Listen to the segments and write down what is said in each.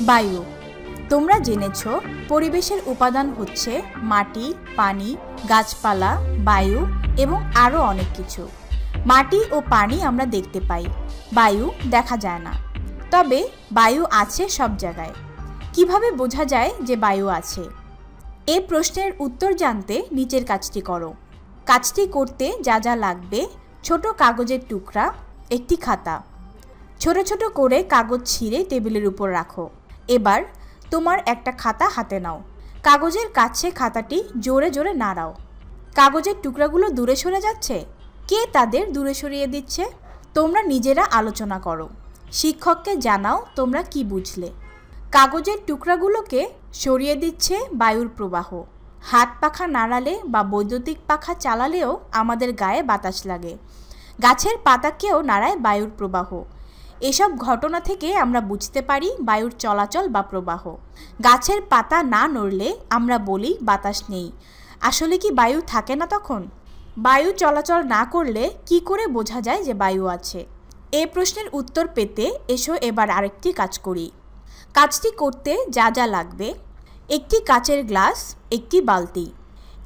বায়ু। তোমরা জেনেছ, পরিবেশের উপাদান হচ্ছে মাটি, পানি, গাছপালা, বায়ু এবং আরও অনেক কিছু। মাটি ও পানি আমরা দেখতে পাই। বায়ু দেখা যায় না। তবে বায়ু আছে সব জায়গায়। কীভাবে বোঝা যায় যে বায়ু আছে? এ প্রশ্নের উত্তর জানতে নিচের কাজটি করো। কাজটি করতে যা যা লাগবে, ছোট কাগজের টুকরা, একটি খাতা। ছোট ছোট করে কাগজ ছিঁড়ে টেবিলের উপর রাখো। এবার তোমার একটা খাতা হাতে নাও। কাগজের কাছে খাতাটি জোরে জোরে নাড়াও। কাগজের টুকরাগুলো দূরে সরে যাচ্ছে? কে তাদের দূরে সরিয়ে দিচ্ছে? তোমরা নিজেরা আলোচনা করো। শিক্ষককে জানাও তোমরা কি বুঝলে। কাগজের টুকরাগুলোকে সরিয়ে দিচ্ছে বায়ুর প্রবাহ। হাত পাখা নাড়ালে বা বৈদ্যুতিক পাখা চালালেও আমাদের গায়ে বাতাস লাগে। গাছের পাতাকেও নাড়ায় বায়ুর প্রবাহ। এসব ঘটনা থেকে আমরা বুঝতে পারি বায়ুর চলাচল বা প্রবাহ। গাছের পাতা না নড়লে আমরা বলি বাতাস নেই। আসলে কি বায়ু থাকে না তখন? বায়ু চলাচল না করলে কি করে বোঝা যায় যে বায়ু আছে? এ প্রশ্নের উত্তর পেতে এসো এবার আরেকটি কাজ করি। কাজটি করতে যা যা লাগবে। একটি কাচের গ্লাস, একটি বালতি।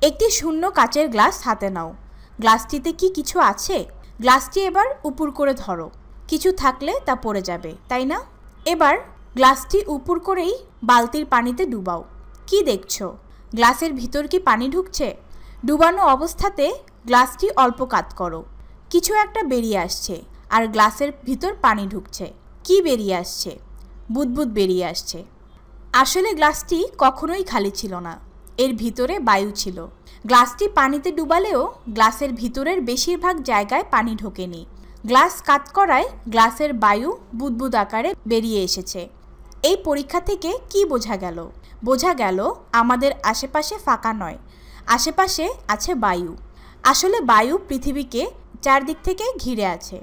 একটি শূন্য কাচের গ্লাস হাতে নাও। গ্লাসটিতে কি কিছু আছে? গ্লাসটি এবার উপর করে ধরো। কিছু থাকলে তা পড়ে যাবে, তাই না? এবার গ্লাসটি উপর করেই বালতির পানিতে ডুবাও। কি দেখছ? গ্লাসের ভিতর কি পানি ঢুকছে? ডুবানো অবস্থাতে গ্লাসটি অল্প কাত করো। কিছু একটা বেরিয়ে আসছে, আর গ্লাসের ভিতর পানি ঢুকছে। কি বেরিয়ে আসছে? বুদবুদ বেরিয়ে আসছে। আসলে গ্লাসটি কখনোই খালি ছিল না, এর ভিতরে বায়ু ছিল। গ্লাসটি পানিতে ডুবালেও গ্লাসের ভিতরের বেশিরভাগ জায়গায় পানি ঢোকেনি। গ্লাস কাত করায় গ্লাসের বায়ু বুদবুদ আকারে বেরিয়ে এসেছে। এই পরীক্ষা থেকে কি বোঝা গেল? বোঝা গেল আমাদের আশেপাশে ফাঁকা নয়, আশেপাশে আছে বায়ু। আসলে বায়ু পৃথিবীকে চারদিক থেকে ঘিরে আছে।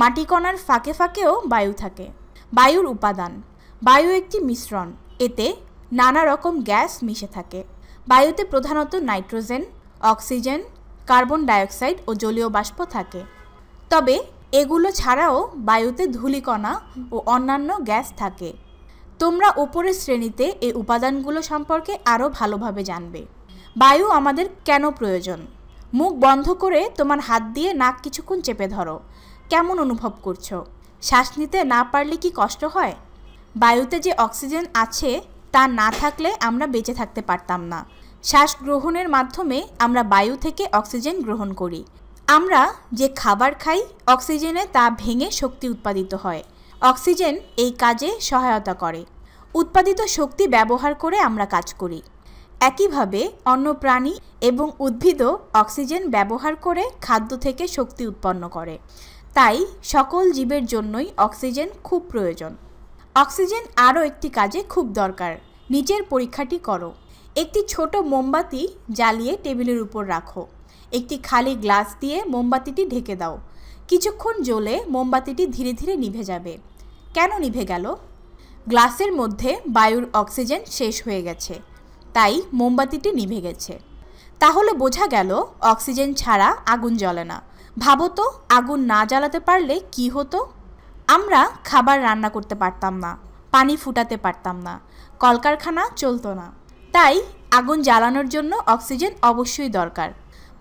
মাটিকণার ফাঁকে ফাঁকেও বায়ু থাকে। বায়ুর উপাদান। বায়ু একটি মিশ্রণ, এতে নানা রকম গ্যাস মিশে থাকে। বায়ুতে প্রধানত নাইট্রোজেন, অক্সিজেন, কার্বন ডাইঅক্সাইড ও জলীয় বাষ্প থাকে। তবে এগুলো ছাড়াও বায়ুতে ধূলিকণা ও অন্যান্য গ্যাস থাকে। তোমরা ওপরের শ্রেণীতে এই উপাদানগুলো সম্পর্কে আরও ভালোভাবে জানবে। বায়ু আমাদের কেন প্রয়োজন? মুখ বন্ধ করে তোমার হাত দিয়ে নাক কিছুক্ষণ চেপে ধরো। কেমন অনুভব করছ? শ্বাস নিতে না পারলে কি কষ্ট হয়? বায়ুতে যে অক্সিজেন আছে তা না থাকলে আমরা বেঁচে থাকতে পারতাম না। শ্বাস গ্রহণের মাধ্যমে আমরা বায়ু থেকে অক্সিজেন গ্রহণ করি। আমরা যে খাবার খাই, অক্সিজেনে তা ভেঙে শক্তি উৎপাদিত হয়। অক্সিজেন এই কাজে সহায়তা করে। উৎপাদিত শক্তি ব্যবহার করে আমরা কাজ করি। একইভাবে অন্য প্রাণী এবং উদ্ভিদও অক্সিজেন ব্যবহার করে খাদ্য থেকে শক্তি উৎপন্ন করে। তাই সকল জীবের জন্যই অক্সিজেন খুব প্রয়োজন। অক্সিজেন আরও একটি কাজে খুব দরকার। নিচের পরীক্ষাটি করো। একটি ছোট মোমবাতি জ্বালিয়ে টেবিলের উপর রাখো। একটি খালি গ্লাস দিয়ে মোমবাতিটি ঢেকে দাও। কিছুক্ষণ জ্বলে মোমবাতিটি ধীরে ধীরে নিভে যাবে। কেন নিভে গেল? গ্লাসের মধ্যে বায়ুর অক্সিজেন শেষ হয়ে গেছে, তাই মোমবাতিটি নিভে গেছে। তাহলে বোঝা গেল অক্সিজেন ছাড়া আগুন জ্বলে না। ভাবো তো, আগুন না জ্বালাতে পারলে কি হতো? আমরা খাবার রান্না করতে পারতাম না, পানি ফুটাতে পারতাম না, কলকারখানা চলতো না। তাই আগুন জ্বালানোর জন্য অক্সিজেন অবশ্যই দরকার।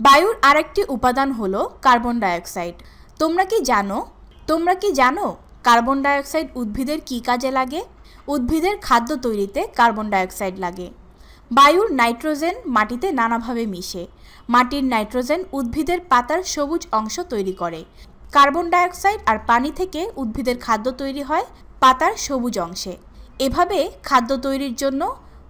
বায়ুর আরেকটি উপাদান হলো কার্বন ডাইঅক্সাইড। তোমরা কি জানো? তোমরা কি জানো কার্বন ডাইঅক্সাইড উদ্ভিদের কী কাজে লাগে? উদ্ভিদের খাদ্য তৈরিতে কার্বন ডাইঅক্সাইড লাগে। বায়ুর নাইট্রোজেন মাটিতে নানাভাবে মিশে। মাটির নাইট্রোজেন উদ্ভিদের পাতার সবুজ অংশ তৈরি করে। কার্বন ডাইঅক্সাইড আর পানি থেকে উদ্ভিদের খাদ্য তৈরি হয় পাতার সবুজ অংশে। এভাবে খাদ্য তৈরির জন্য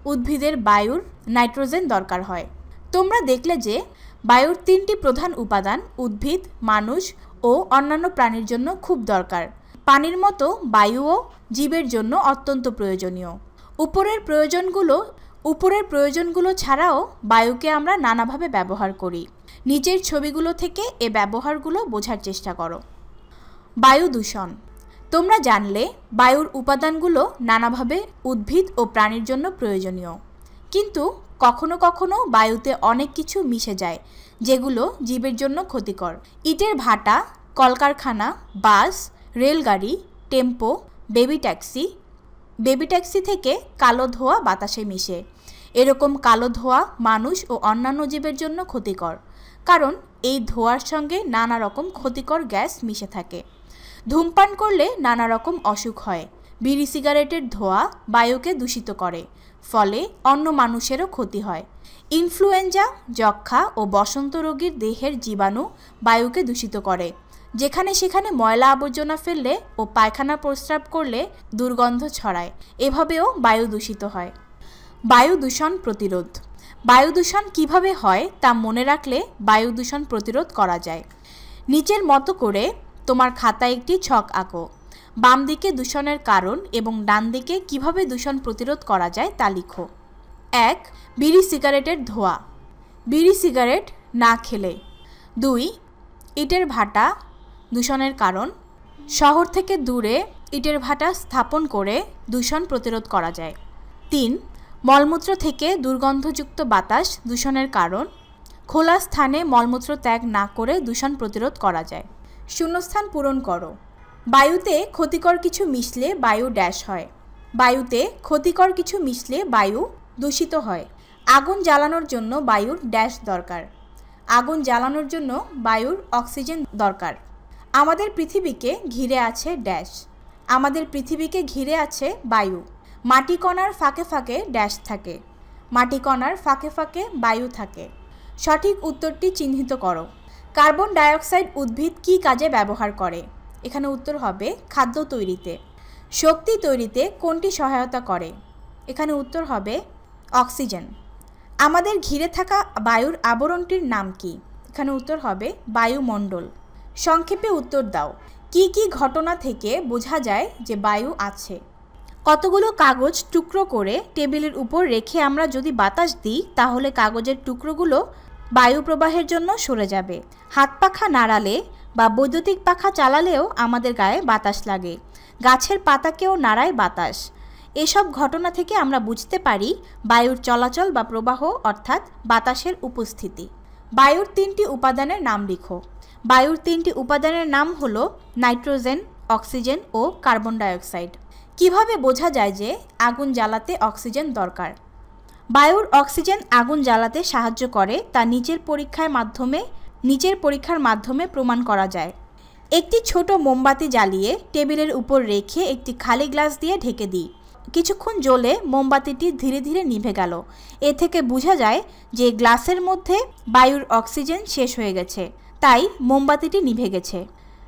উদ্ভিদের বায়ুর নাইট্রোজেন দরকার হয়। তোমরা দেখলে যে, বায়ুর তিনটি প্রধান উপাদান উদ্ভিদ, মানুষ ও অন্যান্য প্রাণীর জন্য খুব দরকার। পানির মতো বায়ুও জীবের জন্য অত্যন্ত প্রয়োজনীয়। উপরের প্রয়োজনগুলো উপরের প্রয়োজনগুলো ছাড়াও বায়ুকে আমরা নানাভাবে ব্যবহার করি। নিচের ছবিগুলো থেকে এ ব্যবহারগুলো বোঝার চেষ্টা করো। বায়ু দূষণ। তোমরা জানলে বায়ুর উপাদানগুলো নানাভাবে উদ্ভিদ ও প্রাণীর জন্য প্রয়োজনীয়। কিন্তু কখনো কখনো বায়ুতে অনেক কিছু মিশে যায়, যেগুলো জীবের জন্য ক্ষতিকর। ইটের ভাটা, কলকারখানা, bus, রেলগাড়ি, tempo, baby taxi baby taxi থেকে কালো ধোয়া বাতাসে মিশে। এরকম কালো ধোয়া মানুষ ও অন্যান্য জীবের জন্য ক্ষতিকর, কারণ এই ধোয়ার সঙ্গে নানা রকম ক্ষতিকর গ্যাস মিশে থাকে। ধূমপান করলে নানা রকম অসুখ হয়। বিড়ি সিগারেটের ধোয়া বায়ুকে দূষিত করে, ফলে অন্য মানুষেরও ক্ষতি হয়। ইনফ্লুয়েঞ্জা যক্ষা ও বসন্ত রোগীর দেহের জীবাণু বায়ুকে দূষিত করে। যেখানে সেখানে ময়লা আবর্জনা ফেললে ও পায়খানা প্রস্রাব করলে দুর্গন্ধ ছড়ায়, এভাবেও বায়ু দূষিত হয়। বায়ু দূষণ প্রতিরোধ। বায়ু দূষণ কীভাবে হয় তা মনে রাখলে বায়ু দূষণ প্রতিরোধ করা যায়। নিচের মতো করে তোমার খাতায় একটি ছক আঁকো। বাম দিকে দূষণের কারণ এবং ডান দিকে কীভাবে দূষণ প্রতিরোধ করা যায় তা লিখো। এক, বিড়ি সিগারেটের ধোয়া। বিড়ি সিগারেট না খেলে। দুই, ইটের ভাটা দূষণের কারণ। শহর থেকে দূরে ইটের ভাটা স্থাপন করে দূষণ প্রতিরোধ করা যায়। তিন, মলমূত্র থেকে দুর্গন্ধযুক্ত বাতাস দূষণের কারণ। খোলা স্থানে মলমূত্র ত্যাগ না করে দূষণ প্রতিরোধ করা যায়। শূন্যস্থান পূরণ করো। বায়ুতে ক্ষতিকর কিছু মিশলে বায়ু ড্যাশ হয়। বায়ুতে ক্ষতিকর কিছু মিশলে বায়ু দূষিত হয়। আগুন জ্বালানোর জন্য বায়ুর ড্যাশ দরকার। আগুন জ্বালানোর জন্য বায়ুর অক্সিজেন দরকার। আমাদের পৃথিবীকে ঘিরে আছে ড্যাশ। আমাদের পৃথিবীকে ঘিরে আছে বায়ু। মাটিকণার ফাঁকে ফাঁকে ড্যাশ থাকে। মাটিকণার ফাঁকে ফাঁকে বায়ু থাকে। সঠিক উত্তরটি চিহ্নিত করো। কার্বন ডাইঅক্সাইড উদ্ভিদ কী কাজে ব্যবহার করে? এখানে উত্তর হবে খাদ্য তৈরিতে। শক্তি তৈরিতে কোনটি সহায়তা করে? এখানে উত্তর হবে অক্সিজেন। আমাদের ঘিরে থাকা বায়ুর আবরণটির নাম কি? এখানে উত্তর হবে বায়ুমণ্ডল। সংক্ষেপে উত্তর দাও। কি কি ঘটনা থেকে বোঝা যায় যে বায়ু আছে? কতগুলো কাগজ টুকরো করে টেবিলের উপর রেখে আমরা যদি বাতাস দিই, তাহলে কাগজের টুকরোগুলো বায়ু প্রবাহের জন্য সরে যাবে। হাত পাখা নাড়ালে বা বৈদ্যুতিক পাখা চালালেও আমাদের গায়ে বাতাস লাগে। গাছের পাতাকেও নাড়ায় বাতাস। এসব ঘটনা থেকে আমরা বুঝতে পারি বায়ুর চলাচল বা প্রবাহ, অর্থাৎ বাতাসের উপস্থিতি। বায়ুর তিনটি উপাদানের নাম লিখো। বায়ুর তিনটি উপাদানের নাম হলো নাইট্রোজেন, অক্সিজেন ও কার্বন ডাইঅক্সাইড। কীভাবে বোঝা যায় যে আগুন জ্বালাতে অক্সিজেন দরকার? বায়ুর অক্সিজেন আগুন জ্বালাতে সাহায্য করে তা নিচের পরীক্ষার মাধ্যমে নিচের পরীক্ষার মাধ্যমে প্রমাণ করা যায়। একটি ছোট মোমবাতি জ্বালিয়ে টেবিলের উপর রেখে একটি খালি গ্লাস দিয়ে ঢেকে দিই। কিছুক্ষণ জ্বলে মোমবাতিটি ধীরে ধীরে নিভে গেল। এ থেকে বোঝা যায় যে গ্লাসের মধ্যে বায়ুর অক্সিজেন শেষ হয়ে গেছে, তাই মোমবাতিটি নিভে গেছে।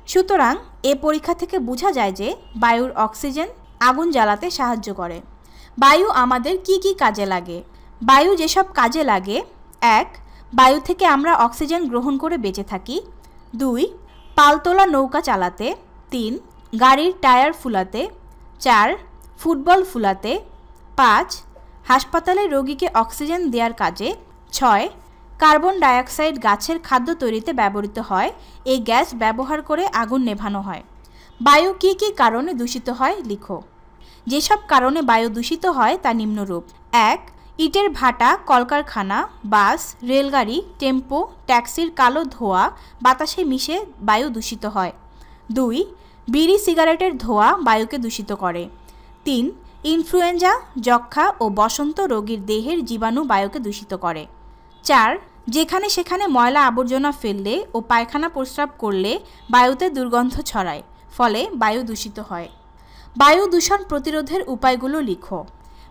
সুতরাং এ পরীক্ষা থেকে বোঝা যায় যে বায়ুর অক্সিজেন আগুন জ্বালাতে সাহায্য করে। বায়ু আমাদের কি কি কাজে লাগে? বায়ু যেসব কাজে লাগে, এক, বায়ু থেকে আমরা অক্সিজেন গ্রহণ করে বেঁচে থাকি। দুই, পালতোলা নৌকা চালাতে। তিন, গাড়ির টায়ার ফুলাতে। চার, ফুটবল ফুলাতে। পাঁচ, হাসপাতালে রোগীকে অক্সিজেন দেওয়ার কাজে। ছয়, কার্বন ডাইঅক্সাইড গাছের খাদ্য তৈরিতে ব্যবহৃত হয়। এই গ্যাস ব্যবহার করে আগুন নেভানো হয়। বায়ু কী কী কারণে দূষিত হয়? লিখো। যেসব কারণে বায়ু দূষিত হয় তা নিম্নরূপ। এক, ইটের ভাটা, কলকারখানা, বাস, রেলগাড়ি, টেম্পো, ট্যাক্সির কালো ধোয়া, বাতাসে মিশে বায়ু দূষিত হয়। দুই, বিড়ি সিগারেটের ধোয়া বায়ুকে দূষিত করে। তিন, ইনফ্লুয়েঞ্জা যক্ষা ও বসন্ত রোগীর দেহের জীবাণু বায়ুকে দূষিত করে। চার, যেখানে সেখানে ময়লা আবর্জনা ফেললে ও পায়খানা প্রস্রাব করলে বায়ুতে দুর্গন্ধ ছড়ায়, ফলে বায়ু দূষিত হয়। বায়ু দূষণ প্রতিরোধের উপায়গুলো লিখো।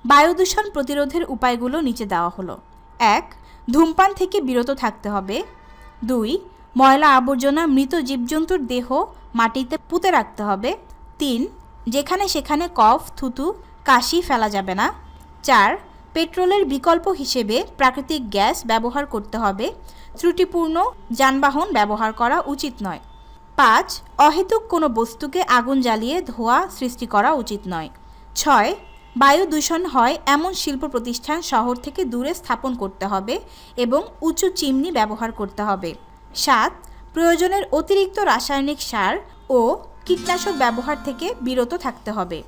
বায়ু দূষণ প্রতিরোধের উপায়গুলো নিচে দেওয়া হলো। এক, ধূমপান থেকে বিরত থাকতে হবে। দুই, ময়লা আবর্জনা মৃত জীবজন্তুর দেহ মাটিতে পুঁতে রাখতে হবে। তিন, যেখানে সেখানে কফ, থুতু, কাশি ফেলা যাবে না। চার, পেট্রোলের বিকল্প হিসেবে প্রাকৃতিক গ্যাস ব্যবহার করতে হবে। ত্রুটিপূর্ণ যানবাহন ব্যবহার করা উচিত নয়। পাঁচ, অহেতুক কোনো বস্তুকে আগুন জ্বালিয়ে ধোয়া সৃষ্টি করা উচিত নয়। ছয়, বায়ু দূষণ হয় এমন শিল্প প্রতিষ্ঠান শহর থেকে দূরে স্থাপন করতে হবে এবং উঁচু চিমনি ব্যবহার করতে হবে। সাত, প্রয়োজনের অতিরিক্ত রাসায়নিক সার ও কীটনাশক ব্যবহার থেকে বিরত থাকতে হবে।